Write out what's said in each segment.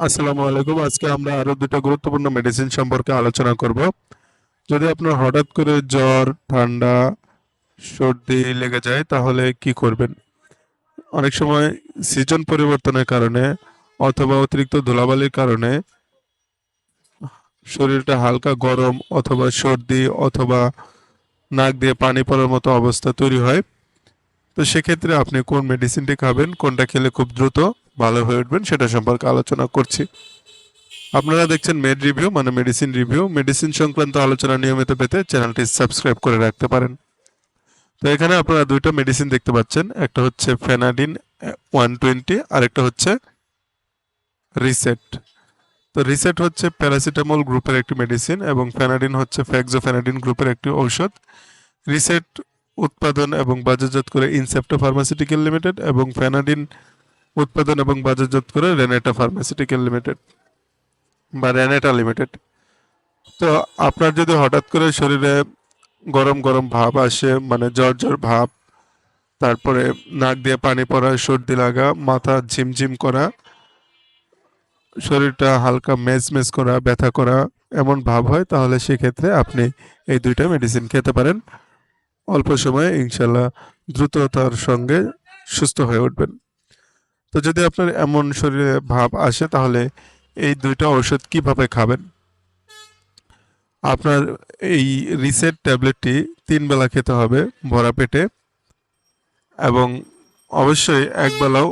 আসসালামু আলাইকুম। আজকে আমরা আরও দুটো গুরুত্বপূর্ণ মেডিসিন সম্পর্কে আলোচনা করব। যদি আপনার হঠাৎ করে জ্বর, ঠান্ডা, সর্দি লেগে যায়, তাহলে কি করবেন? অনেক সময় সিজন পরিবর্তনের কারণে অথবা অতিরিক্ত ধুলাবালির কারণে শরীরটা হালকা গরম অথবা সর্দি অথবা নাক দিয়ে পানি পড়ার মতো অবস্থা তৈরি হয়। তো সেক্ষেত্রে আপনি কোন মেডিসিনটি খাবেন, কোনটা খেলে খুব দ্রুত? ভালো হয়ে উঠবেন, সেটা সম্পর্কে আলোচনা করছি। আপনারা দেখছেন মেড রিভিউ মানে মেডিসিন রিভিউ মেডিসিন সংক্রান্ত আলোচনা নিয়মিত পেতে চ্যানেলটি সাবস্ক্রাইব করে রাখতে পারেন। তো এখানে আপনারা দুইটা মেডিসিন দেখতে পাচ্ছেন, একটা হচ্ছে ফেনাডিন ওয়ান টোয়েন্টি আর একটা হচ্ছে রিসেট তো রিসেট হচ্ছে প্যারাসিটামল গ্রুপের একটি মেডিসিন এবং ফেনাডিন হচ্ছে ফ্যাক্সোফেনাডিন গ্রুপের একটি ঔষধ। রিসেট উৎপাদন এবং বাজারজাত করে ইনসেপ্টো ফার্মাসিউটিক্যাল লিমিটেড এবং ফেনাডিন উৎপাদন এবং বাজারজাত করে রেনেটা ফার্মাসিউটিক্যাল লিমিটেড বা রেনেটা লিমিটেড তো আপনার যদি হঠাৎ করে শরীরে গরম গরম ভাব আসে মানে জ্বর জ্বর ভাব, তারপরে নাক দিয়ে পানি পড়া, সর্দি লাগা, মাথা ঝিমঝিম করা, শরীরটা হালকা মেজ মেজ করা, ব্যথা করা এমন ভাব হয়, তাহলে সেক্ষেত্রে আপনি এই দুইটা মেডিসিন খেতে পারেন। অল্প সময়ে ইনশাল্লাহ দ্রুততার সঙ্গে সুস্থ হয়ে উঠবেন। তো যদি আপনার এমন শরীরে ভাব আসে, তাহলে এই দুইটা ঔষধ কীভাবে খাবেন? আপনার এই রিসেট ট্যাবলেটটি তিন বেলা খেতে হবে ভরা পেটে এবং অবশ্যই এক বেলাও,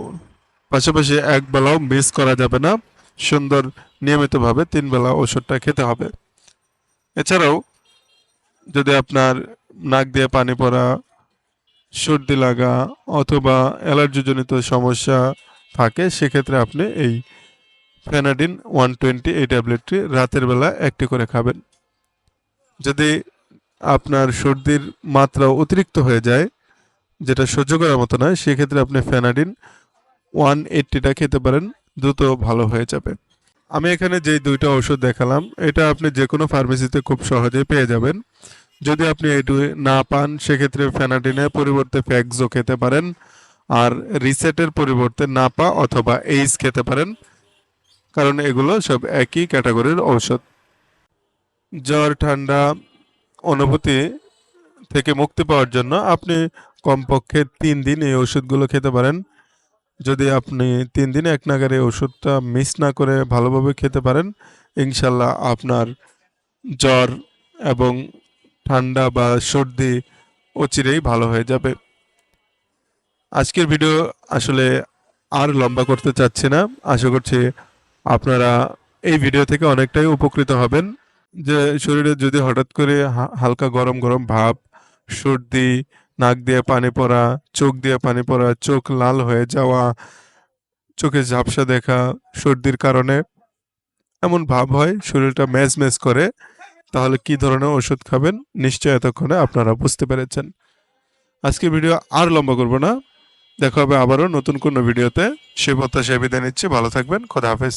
পাশাপাশি এক বেলাও মিস করা যাবে না। সুন্দর নিয়মিতভাবে তিন বেলা ওষুধটা খেতে হবে। এছাড়াও যদি আপনার নাক দিয়ে পানি পড়া, সর্দি লাগা অথবা অ্যালার্জিজনিত সমস্যা থাকে, সেক্ষেত্রে আপনি এই ফেনাডিন ওয়ান টোয়েন্টি এই ট্যাবলেটটি রাতের বেলা একটি করে খাবেন। যদি আপনার সর্দির মাত্রা অতিরিক্ত হয়ে যায়, যেটা সহ্য করার মতো নয়, সেক্ষেত্রে আপনি ফেনাডিন ওয়ান এইট্টিটা খেতে পারেন, দ্রুত ভালো হয়ে যাবে। আমি এখানে যে দুইটা ওষুধ দেখালাম, এটা আপনি যে কোনো ফার্মেসিতে খুব সহজেই পেয়ে যাবেন। যদি আপনি এটু না পান, সেক্ষেত্রে ফেনাডিনের পরিবর্তে ফ্যাক্সো খেতে পারেন। আর রিসেটের পরিবর্তে নাপা অথবা এইস খেতে পারেন, কারণ এগুলো সব একই ক্যাটাগরির ঔষধ। জ্বর, ঠান্ডা, অনুভূতি থেকে মুক্তি পাওয়ার জন্য আপনি কমপক্ষে তিন দিন এই ওষুধগুলো খেতে পারেন। যদি আপনি তিন দিন এক নাগারে ওষুধটা মিস না করে ভালোভাবে খেতে পারেন, ইনশাল্লাহ আপনার জ্বর এবং ঠান্ডা বা সর্দি অচিরেই ভালো হয়ে যাবে। আজকের ভিডিও আসলে আর লম্বা করতে চাচ্ছি না। আশা করছি আপনারা এই ভিডিও থেকে অনেকটাই উপকৃত হবেন। যে শরীরে যদি হঠাৎ করে হালকা গরম গরম ভাব, সর্দি, নাক দিয়ে পানি পড়া, চোখ দিয়ে পানি পড়া, চোখ লাল হয়ে যাওয়া, চোখে ঝাপসা দেখা, সর্দির কারণে এমন ভাব হয়, শরীরটা ম্যাজ ম্যাজ করে, তাহলে কি ধরনের ওষুধ খাবেন? নিশ্চয় এতক্ষণে আপনারা বুঝতে পেরেছেন। আজকে ভিডিও আর লম্বা করব না। দেখা হবে আবারও নতুন কোনো ভিডিওতে। সে প্রত্যাশায় বিদায় নিচ্ছি। ভালো থাকবেন। খোদা হাফেজ।